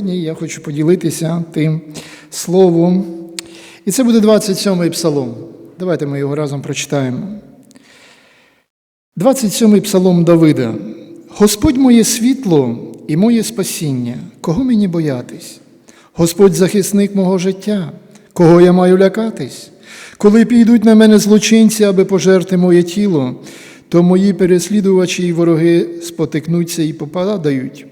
Сьогодні я хочу поділитися тим словом. І це буде 27-й псалом. Давайте ми його разом прочитаємо. 27-й псалом Давида. Господь моє світло і моє спасіння, кого мені боятись? Господь захисник мого життя, кого я маю лякатись? Коли підуть на мене злочинці, аби пожерти моє тіло, то мої переслідувачі і вороги спотикнуться і попадають.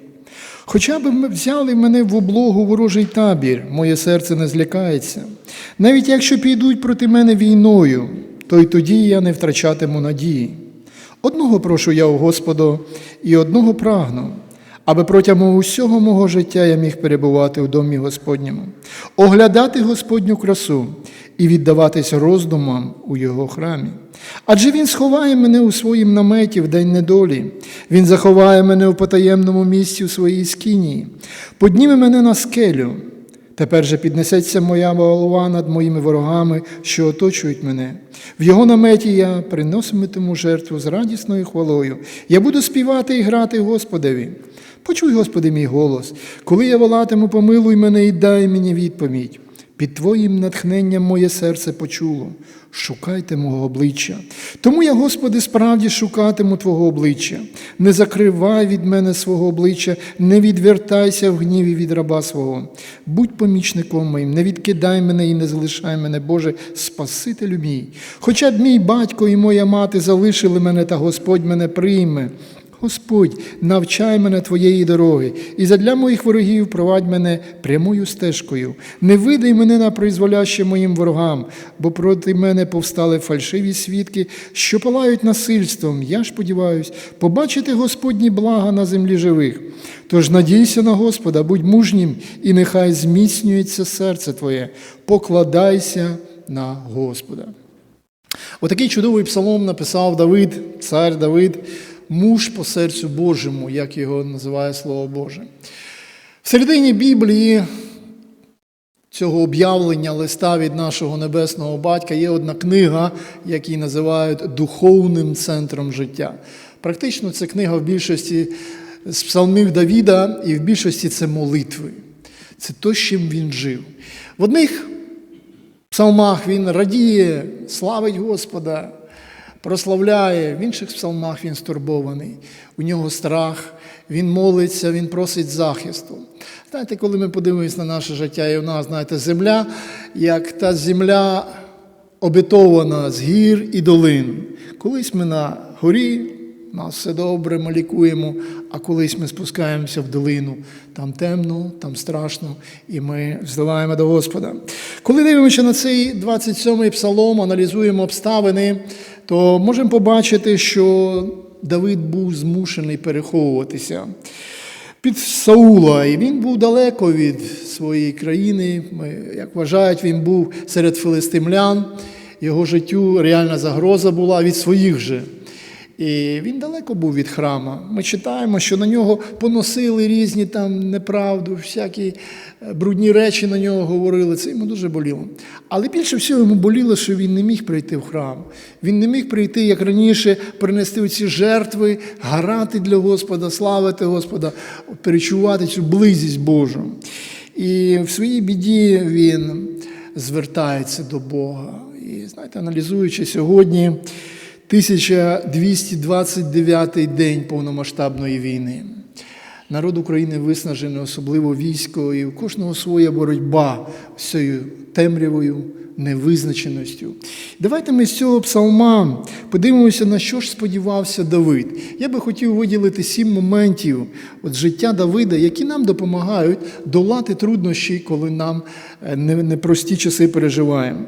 Хоча б ми взяли мене в облогу ворожий табір, моє серце не злякається. Навіть якщо підуть проти мене війною, то й тоді я не втрачатиму надії. Одного прошу я у Господа, і одного прагну, аби протягом усього мого життя я міг перебувати у домі Господньому, оглядати Господню красу і віддаватися роздумам у Його храмі. Адже Він сховає мене у своїм наметі в день недолі, Він заховає мене у потаємному місці у своїй скинії, подніме мене на скелю. Тепер же піднесеться моя голова над моїми ворогами, що оточують мене. В його наметі я приноситиму жертву з радісною хвалою. Я буду співати і грати Господеві. Почуй, Господи, мій голос, коли я волатиму, помилуй мене і дай мені відповідь. Під Твоїм натхненням моє серце почуло. Шукайте мого обличчя. Тому я, Господи, справді шукатиму Твого обличчя. Не закривай від мене свого обличчя, не відвертайся в гніві від раба свого. Будь помічником моїм, не відкидай мене і не залишай мене, Боже, Спасителю мій. Хоча б мій батько і моя мати залишили мене, та Господь мене прийме. Господь, навчай мене Твоєї дороги, і задля моїх ворогів провадь мене прямою стежкою. Не видай мене на призволяще моїм ворогам, бо проти мене повстали фальшиві свідки, що палають насильством. Я ж сподіваюсь, побачити Господні блага на землі живих. Тож надійся на Господа, будь мужнім, і нехай зміцнюється серце Твоє, покладайся на Господа. Отакий чудовий псалом написав Давид, цар Давид муж по серцю Божому, як його називає Слово Боже. В середині Біблії цього об'явлення листа від нашого небесного батька є одна книга, яку називають духовним центром життя. Практично це книга в більшості з псалмів Давіда, і в більшості це молитви. Це то, з чим він жив. В одних псалмах він радіє, славить Господа прославляє, в інших псалмах він стурбований, у нього страх, він молиться, він просить захисту. Знаєте, коли ми подивимося на наше життя, і у нас, знаєте, земля, як та земля обетована з гір і долин. Колись ми на горі, нас все добре, ми лікуємо, а колись ми спускаємося в долину. Там темно, там страшно, і ми взиваємо до Господа. Коли дивимося на цей 27-й псалом, аналізуємо обставини, то можемо побачити, що Давид був змушений переховуватися під Саула, і він був далеко від своєї країни. Як вважають, він був серед филистимлян, його життю реальна загроза була від своїх же. І він далеко був від храма. Ми читаємо, що на нього поносили різні там неправду, всякі брудні речі на нього говорили. Це йому дуже боліло. Але більше всього йому боліло, що він не міг прийти в храм. Він не міг прийти, як раніше, принести ці жертви, гарати для Господа, славити Господа, перечувати цю близість Божу. І в своїй біді він звертається до Бога. І знаєте, аналізуючи сьогодні. 1229 день повномасштабної війни. Народ України виснажений, особливо військо, і у кожного своя боротьба з цією темрявою, невизначеністю. Давайте ми з цього псалма подивимося, на що ж сподівався Давид. Я би хотів виділити сім моментів от життя Давида, які нам допомагають долати труднощі, коли нам непрості часи переживаємо.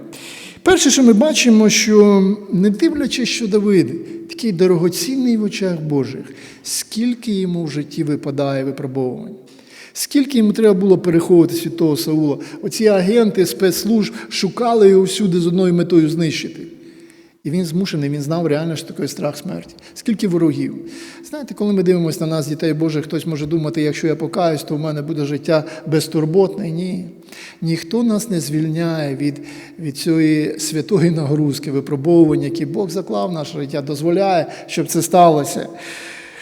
Перше, що ми бачимо, що не дивлячись, що Давид такий дорогоцінний в очах Божих, скільки йому в житті випадає випробовувань, скільки йому треба було переховувати від Саула. Оці агенти спецслужб шукали його всюди з одною метою знищити. І він змушений, він знав реально, що таке страх смерті. Скільки ворогів. Знаєте, коли ми дивимося на нас, дітей Божих, хтось може думати, якщо я покаюсь, то в мене буде життя безтурботне. Ні. Ніхто нас не звільняє від від цієї святої нагрузки, випробовування, які Бог заклав в наше життя, дозволяє, щоб це сталося.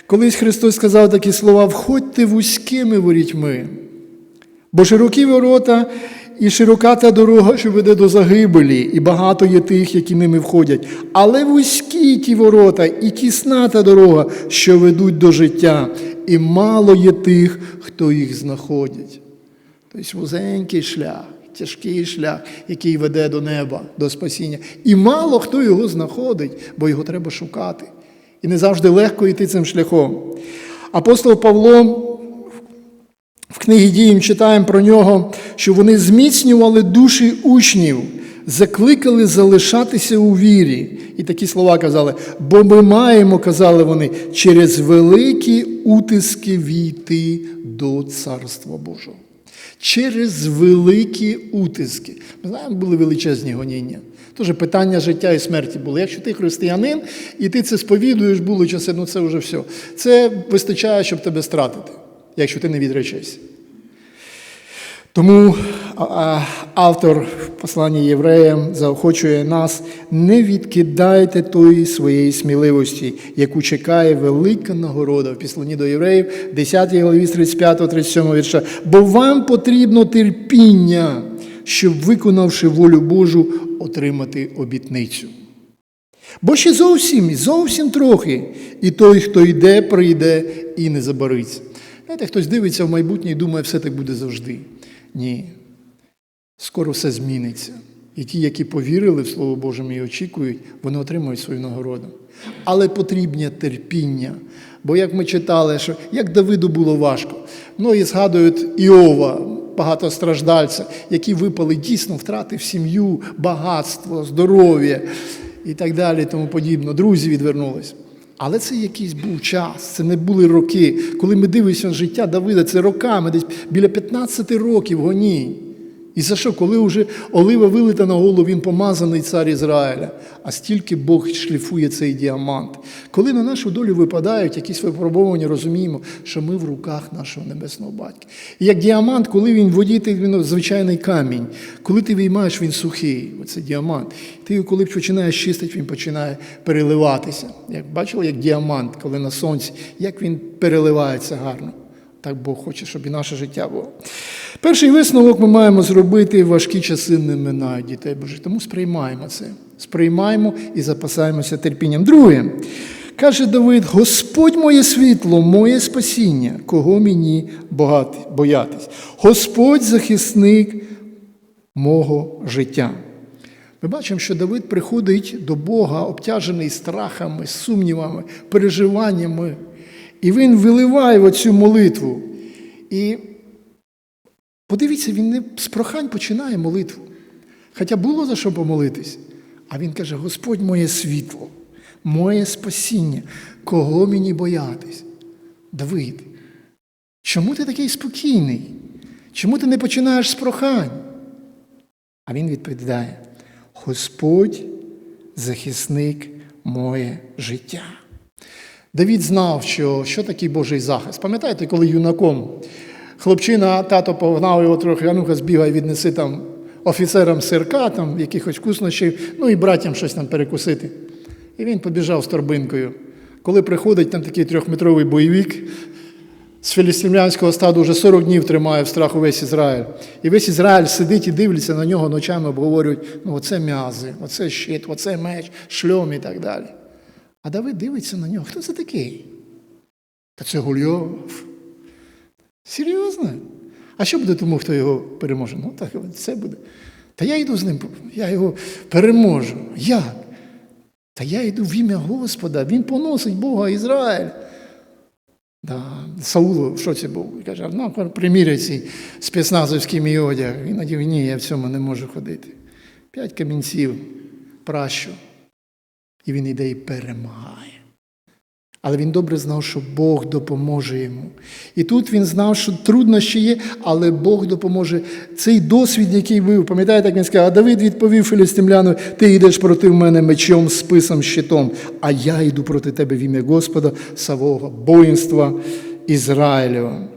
Колись Христос сказав такі слова: входьте вузькими ворітьми. Бо широкі ворота і широка та дорога, що веде до загибелі, і багато є тих, які ними входять. Але вузькі ті ворота, і тісна та дорога, що ведуть до життя, і мало є тих, хто їх знаходять. Тобто вузенький шлях, тяжкий шлях, який веде до неба, до спасіння. І мало хто його знаходить, бо його треба шукати. І не завжди легко йти цим шляхом. Апостол Павло в книгі діям читаємо про нього, що вони зміцнювали душі учнів, закликали залишатися у вірі. І такі слова казали, бо ми маємо, казали вони, через великі утиски війти до Царства Божого. Через великі утиски. Ми знаємо, були величезні гоніння. Тож питання життя і смерті було. Якщо ти християнин і ти це сповідуєш, були часи, ну це вже все. Це вистачає, щоб тебе стратити, якщо ти не відречешся. Тому автор в посланні євреям заохочує нас, не відкидайте тої своєї сміливості, яку чекає велика нагорода в післанні до євреїв, 10 главі 35-37 вірша. Бо вам потрібно терпіння, щоб, виконавши волю Божу, отримати обітницю. Бо ще зовсім, зовсім трохи, і той, хто йде, прийде і не забариться. Знаєте, хтось дивиться в майбутнє і думає, все так буде завжди. Ні. Скоро все зміниться. І ті, які повірили в Слово Боже і очікують, вони отримують свою нагороду. Але потрібне терпіння. Бо як ми читали, що як Давиду було важко. Многі згадують Іова, багатостраждальця, які випали дійсно втратив сім'ю, багатство, здоров'я і так далі, тому подібно. Друзі відвернулись. Але це якийсь був час, це не були роки. Коли ми дивимося на життя Давида, це роками, десь біля 15 років гонінь. І за що, коли вже олива вилита на голову, він помазаний цар Ізраїля, а стільки Бог шліфує цей діамант. Коли на нашу долю випадають якісь випробування, розуміємо, що ми в руках нашого небесного батька. І як діамант, коли він в воді, ти він звичайний камінь. Коли ти виймаєш, він сухий. Оце діамант. Ти коли починаєш чистити, він починає переливатися. Як бачили, як діамант, коли на сонці, як він переливається гарно. Так Бог хоче, щоб і наше життя було. Перший висновок ми маємо зробити важкі часи не минають дітей Божих. Тому сприймаємо це. Сприймаємо і запасаємося терпінням. Друге, каже Давид: Господь моє світло, моє спасіння, кого мені боятись? Господь захисник мого життя. Ми бачимо, що Давид приходить до Бога, обтяжений страхами, сумнівами, переживаннями. І він виливає в цю молитву. І подивіться, він не з прохань починає молитву. Хоча було за що помолитись. А він каже: Господь моє світло, моє спасіння, кого мені боятись? Давид, чому ти такий спокійний? Чому ти не починаєш з прохань? А він відповідає: Господь захисник моє життя. Давід знав, що що такий Божий захист. Пам'ятаєте, коли юнаком хлопчина, тато погнав його трохи, а ну-ка збігай, віднеси там офіцерам сирка, там якихось вкуснощів, ну і братям щось там перекусити. І він побіжав з торбинкою. Коли приходить там такий трьохметровий бойовик з філістимлянського стаду вже 40 днів тримає в страху весь Ізраїль. І весь Ізраїль сидить і дивляться на нього ночами, обговорюють, ну оце м'язи, оце щит, оце меч, шльом і так далі. А Давид дивиться на нього. Хто це такий? Та це Гульйов. Серйозно? А що буде тому, хто його переможе? Ну, так це буде. Та я йду з ним, я його переможу. Як? Та я йду в ім'я Господа, він поносить Бога Ізраїль. Да. Саулу в шоці був. Каже, ну, приміряй цей спецназовський мій одяг. Він надів, ні, я в цьому не можу ходити. П'ять камінців, пращо. І він іде і перемагає. Але він добре знав, що Бог допоможе йому. І тут він знав, що труднощі є, але Бог допоможе. Цей досвід, який був, пам'ятаєте, як він сказав, а Давид відповів Філістимляну, ти йдеш проти мене мечом, списом, щитом, а я йду проти тебе в ім'я Господа, Савого, воїнства Ізраїлєва.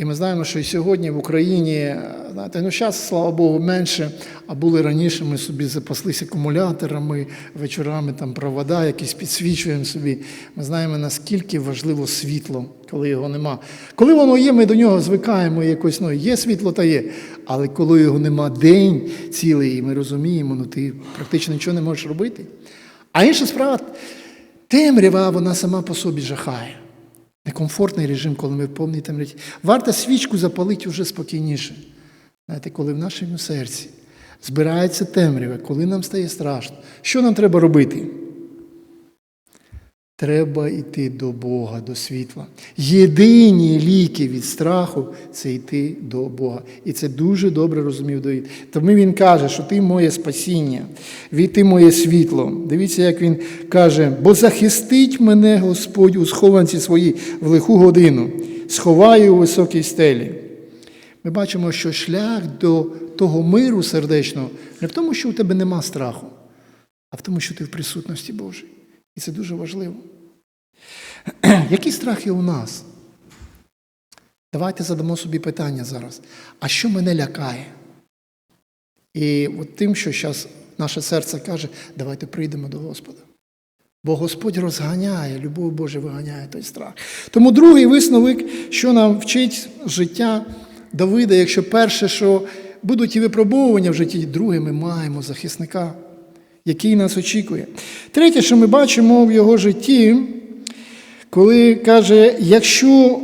І ми знаємо, що і сьогодні в Україні, знаєте, ну зараз, слава Богу, менше, а були раніше, ми собі запаслися акумуляторами, вечорами там провода якісь підсвічуємо собі. Ми знаємо, наскільки важливо світло, коли його нема. Коли воно є, ми до нього звикаємо якось, ну, є світло та є. Але коли його нема день цілий, і ми розуміємо, ну ти практично нічого не можеш робити. А інша справа, темрява, вона сама по собі жахає. Некомфортний режим, коли ми в повній темряті. Варто свічку запалити вже спокійніше. Знаєте, коли в нашому серці збирається темрява, коли нам стає страшно, що нам треба робити? Треба йти до Бога, до світла. Єдині ліки від страху це йти до Бога. І це дуже добре розумів Давид. Тому він каже, що ти моє спасіння, ти моє світло. Дивіться, як він каже, бо захистить мене Господь у схованці своїй в лиху годину, сховає у високій стелі. Ми бачимо, що шлях до того миру сердечного не в тому, що у тебе нема страху, а в тому, що ти в присутності Божій. І це дуже важливо. Які страхи у нас? Давайте задамо собі питання зараз. А що мене лякає? І от тим, що зараз наше серце каже, давайте прийдемо до Господа. Бо Господь розганяє, любов Божа виганяє той страх. Тому другий висновок, що нам вчить життя Давида, якщо перше, що будуть і випробовування в житті, друге, ми маємо захисника який нас очікує. Третє, що ми бачимо в його житті, коли каже, якщо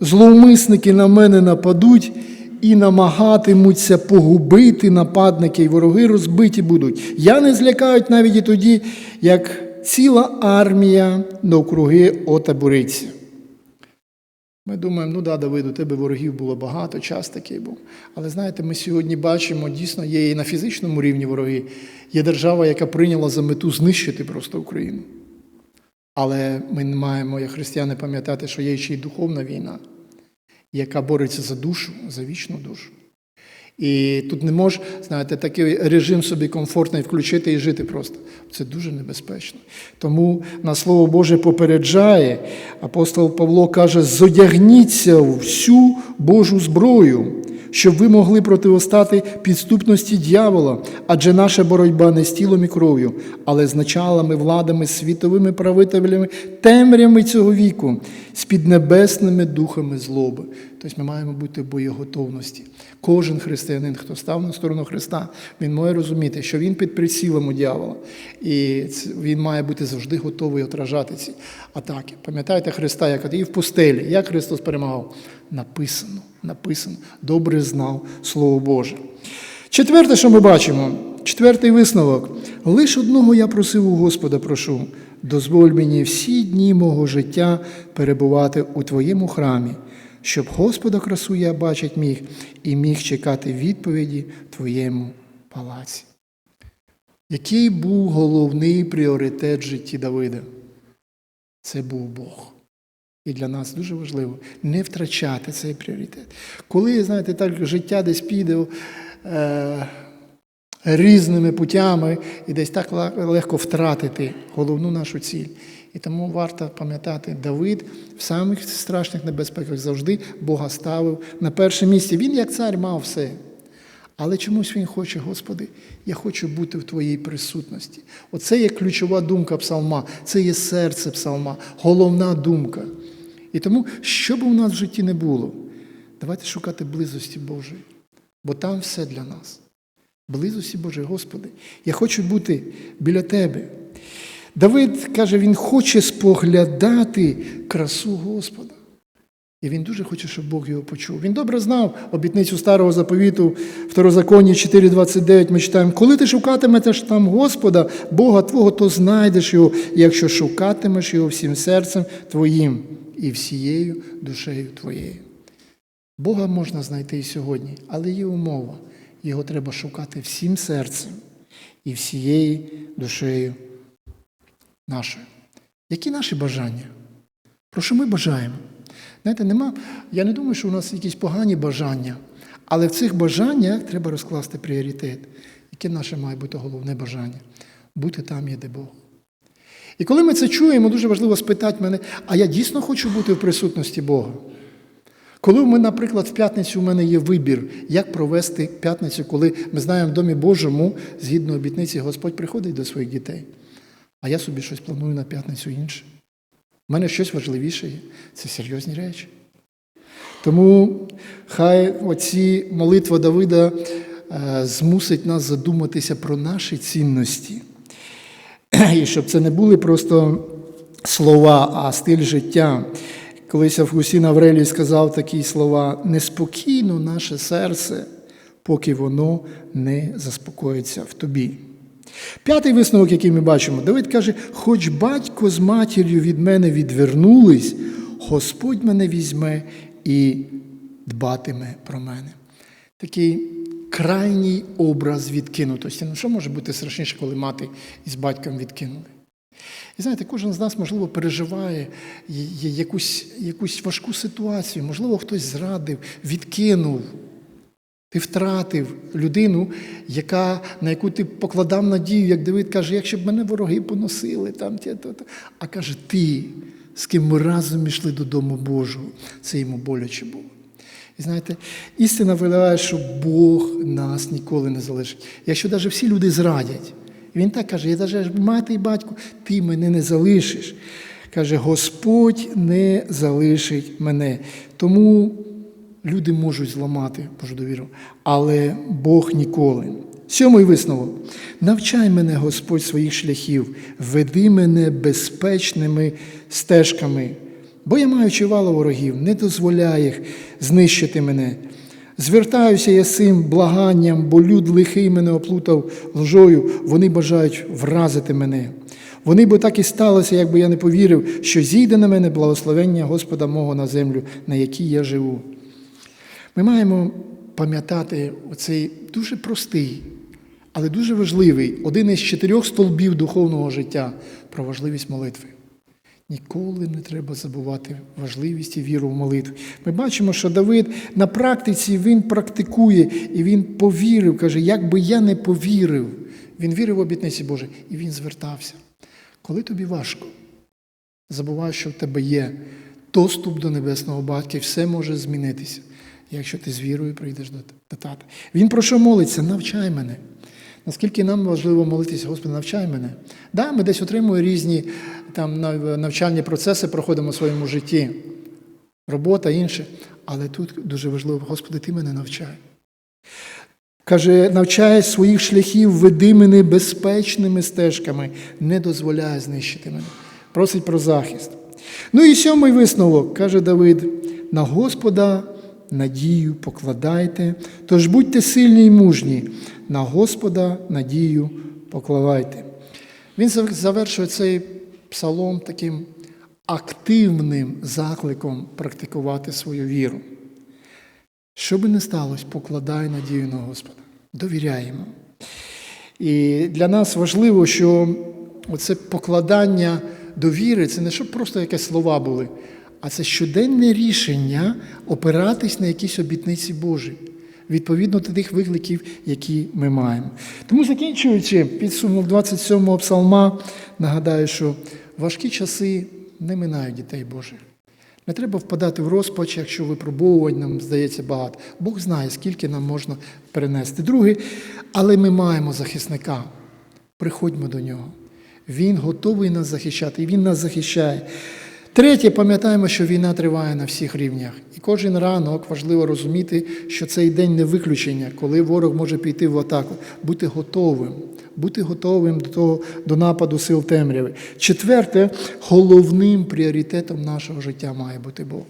зловмисники на мене нападуть і намагатимуться погубити нападники, і вороги розбиті будуть, я не злякають навіть і тоді, як ціла армія навкруги отабориться. Ми думаємо, ну да, Давид, у тебе ворогів було багато, час такий був. Але знаєте, ми сьогодні бачимо, дійсно, є і на фізичному рівні вороги. Є держава, яка прийняла за мету знищити просто Україну. Але ми не маємо, як християни, пам'ятати, що є ще й духовна війна, яка бореться за душу, за вічну душу. І тут не можеш, знаєте, такий режим собі комфортний включити і жити просто. Це дуже небезпечно. Тому на Слово Боже попереджає, апостол Павло каже: зодягніться всю Божу зброю, щоб ви могли противостати підступності дьявола, адже наша боротьба не з тілом і кров'ю, але з началами, владами, світовими правителями, темрями цього віку, з піднебесними духами злоби. Тобто ми маємо бути в боєготовності. Кожен християнин, хто став на сторону Христа, він має розуміти, що він під прицілом у дьявола, і він має бути завжди готовий отражати ці атаки. Пам'ятаєте Христа, як і в пустелі, як Христос перемагав? Написано, написано, добре знав Слово Боже. Четверте, що ми бачимо, четвертий висновок. Лиш одного я просив у Господа, прошу, дозволь мені всі дні мого життя перебувати у Твоєму храмі щоб Господа красу я бачить міг і міг чекати відповіді в Твоєму палаці. Який був головний пріоритет в житті Давида? Це був Бог. І для нас дуже важливо не втрачати цей пріоритет. Коли, знаєте, так життя десь піде е, різними путями і десь так легко втратити головну нашу ціль. І тому варто пам'ятати, Давид в самих страшних небезпеках завжди Бога ставив на перше місце. Він, як цар, мав все. Але чомусь він хоче, Господи, я хочу бути в Твоїй присутності. Оце є ключова думка псалма, це є серце псалма, головна думка. І тому, що б у нас в житті не було, давайте шукати близості Божої, бо там все для нас. Близості Божої, Господи, я хочу бути біля Тебе. Давид каже, він хоче споглядати красу Господа. І він дуже хоче, щоб Бог його почув. Він добре знав обітницю старого заповіту, второзаконні 4.29 ми читаємо, коли ти шукатимеш там Господа, Бога Твого, то знайдеш його, якщо шукатимеш його всім серцем твоїм і всією душею твоєю. Бога можна знайти і сьогодні, але є умова. Його треба шукати всім серцем і всією душею нашої. Які наші бажання? Про що ми бажаємо? Знаєте, нема, я не думаю, що у нас якісь погані бажання, але в цих бажаннях треба розкласти пріоритет. Яке наше має бути головне бажання? Бути там, є де Бог. І коли ми це чуємо, дуже важливо спитати мене, а я дійсно хочу бути в присутності Бога. Коли ми, наприклад, в п'ятницю у мене є вибір, як провести п'ятницю, коли ми знаємо в Домі Божому, згідно обітниці, Господь приходить до своїх дітей. А я собі щось планую на п'ятницю інше. У мене щось важливіше є. Це серйозні речі. Тому хай оці молитва Давида е, змусить нас задуматися про наші цінності. І щоб це не були просто слова, а стиль життя. Колись Августін Аврелій сказав такі слова: неспокійно наше серце, поки воно не заспокоїться в тобі. П'ятий висновок, який ми бачимо, Давид каже: хоч батько з матір'ю від мене відвернулись, Господь мене візьме і дбатиме про мене. Такий крайній образ відкинутості. Ну що може бути страшніше, коли мати із батьком відкинули? І знаєте, кожен з нас, можливо, переживає якусь, якусь важку ситуацію, можливо, хтось зрадив, відкинув. Ти втратив людину, яка, на яку ти покладав надію, як Давид каже, якщо б мене вороги поносили, там, ті, то, то. а каже, ти, з ким ми разом йшли додому Божого, це йому боляче було. І знаєте, істина виливає, що Бог нас ніколи не залишить. Якщо навіть всі люди зрадять, він так каже: я навіть мати і батько, ти мене не залишиш. Каже, Господь не залишить мене. Тому люди можуть зламати Божу довіру, але Бог ніколи. Сьомий висновок. Навчай мене, Господь, своїх шляхів, веди мене безпечними стежками, бо я маю чивало ворогів, не дозволяй їх знищити мене. Звертаюся я цим благанням, бо люд лихий мене оплутав лжою, вони бажають вразити мене. Вони бо так і сталося, якби я не повірив, що зійде на мене благословення Господа мого на землю, на якій я живу. Ми маємо пам'ятати оцей дуже простий, але дуже важливий один із чотирьох столбів духовного життя про важливість молитви. Ніколи не треба забувати важливість і віру в молитву. Ми бачимо, що Давид на практиці він практикує і він повірив, каже, як би я не повірив, він вірив в обітниці Боже, і він звертався. Коли тобі важко, забувай, що в тебе є доступ до Небесного Батька, і все може змінитися, якщо ти з вірою прийдеш до тата. Він про що молиться? Навчай мене. Наскільки нам важливо молитися, Господи, навчай мене. Да, Ми десь отримуємо різні там, навчальні процеси, проходимо в своєму житті, робота інше. Але тут дуже важливо, Господи, Ти мене навчай. Каже, навчай своїх шляхів, веди мене безпечними стежками, не дозволяй знищити мене. Просить про захист. Ну і сьомий висновок, каже Давид: на Господа надію покладайте, тож будьте сильні й мужні, на Господа надію покладайте. Він завершує цей псалом таким активним закликом практикувати свою віру. Що би не сталося, покладай надію на Господа. Довіряємо. І для нас важливо, що оце покладання довіри це не щоб просто якісь слова були, а це щоденне рішення опиратись на якісь обітниці Божі, відповідно до тих викликів, які ми маємо. Тому, закінчуючи підсумок 27-го псалма, нагадаю, що важкі часи не минають дітей Божих. Не треба впадати в розпач, якщо випробовувань нам здається багато. Бог знає, скільки нам можна перенести. Друге, але ми маємо захисника. Приходьмо до нього. Він готовий нас захищати, і Він нас захищає. Третє, пам'ятаємо, що війна триває на всіх рівнях. І кожен ранок важливо розуміти, що цей день не виключення, коли ворог може піти в атаку. Бути готовим, бути готовим до того, до нападу сил темряви. Четверте, головним пріоритетом нашого життя має бути Бог.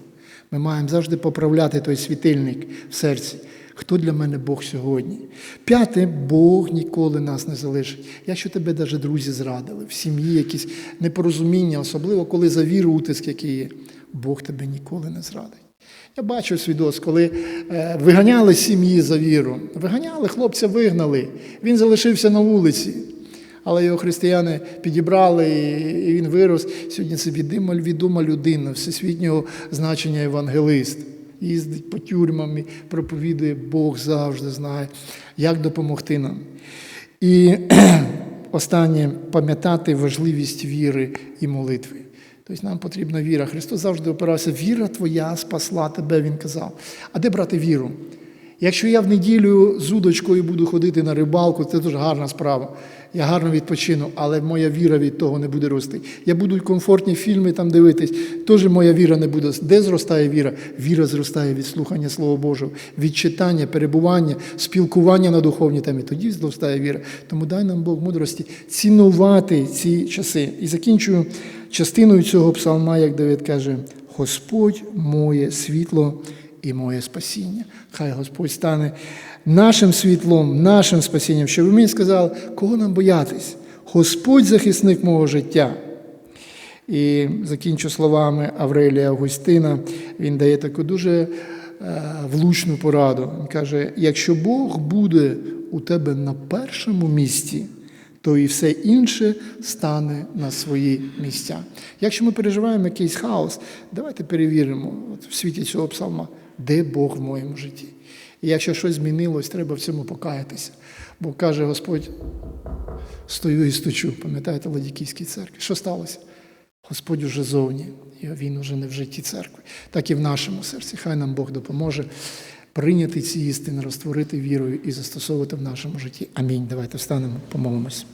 Ми маємо завжди поправляти той світильник в серці. Хто для мене Бог сьогодні? П'яте, Бог ніколи нас не залишить. Якщо тебе навіть друзі зрадили, в сім'ї якісь непорозуміння, особливо коли за віру утиск, який є, Бог тебе ніколи не зрадить. Я бачу свідоць, коли е, виганяли сім'ї за віру. Виганяли, хлопця вигнали. Він залишився на вулиці. Але його християни підібрали, і він вирос. Сьогодні це відома, людина, всесвітнього значення євангелист їздить по тюрмам, і проповідує, Бог завжди знає, як допомогти нам. І останнє пам'ятати важливість віри і молитви. Тобто нам потрібна віра. Христос завжди опирався, віра твоя спасла тебе, Він казав. А де брати віру? Якщо я в неділю з удочкою буду ходити на рибалку, це дуже гарна справа. Я гарно відпочину, але моя віра від того не буде рости. Я буду комфортні фільми там дивитись, теж моя віра не буде. Де зростає віра? Віра зростає від слухання Слова Божого, від читання, перебування, спілкування на духовній темі. Тоді зростає віра. Тому дай нам Бог мудрості цінувати ці часи. І закінчую частиною цього псалма, як Давид каже: Господь моє світло і моє спасіння. Хай Господь стане нашим світлом, нашим спасінням. Щоб ви мені сказали, кого нам боятись? Господь захисник мого життя. І закінчу словами Аврелія Августина. Він дає таку дуже е, влучну пораду. Він каже: якщо Бог буде у тебе на першому місці, то і все інше стане на свої місця. Якщо ми переживаємо якийсь хаос, давайте перевіримо от в світі цього псалма, де Бог в моєму житті. І якщо щось змінилось, треба в цьому покаятися. Бо каже Господь, стою і стучу, пам'ятаєте, в Ладікійській церкві. Що сталося? Господь уже зовні, і він уже не в житті церкви, так і в нашому серці. Хай нам Бог допоможе прийняти ці істини, розтворити вірою і застосовувати в нашому житті. Амінь. Давайте встанемо, помолимось.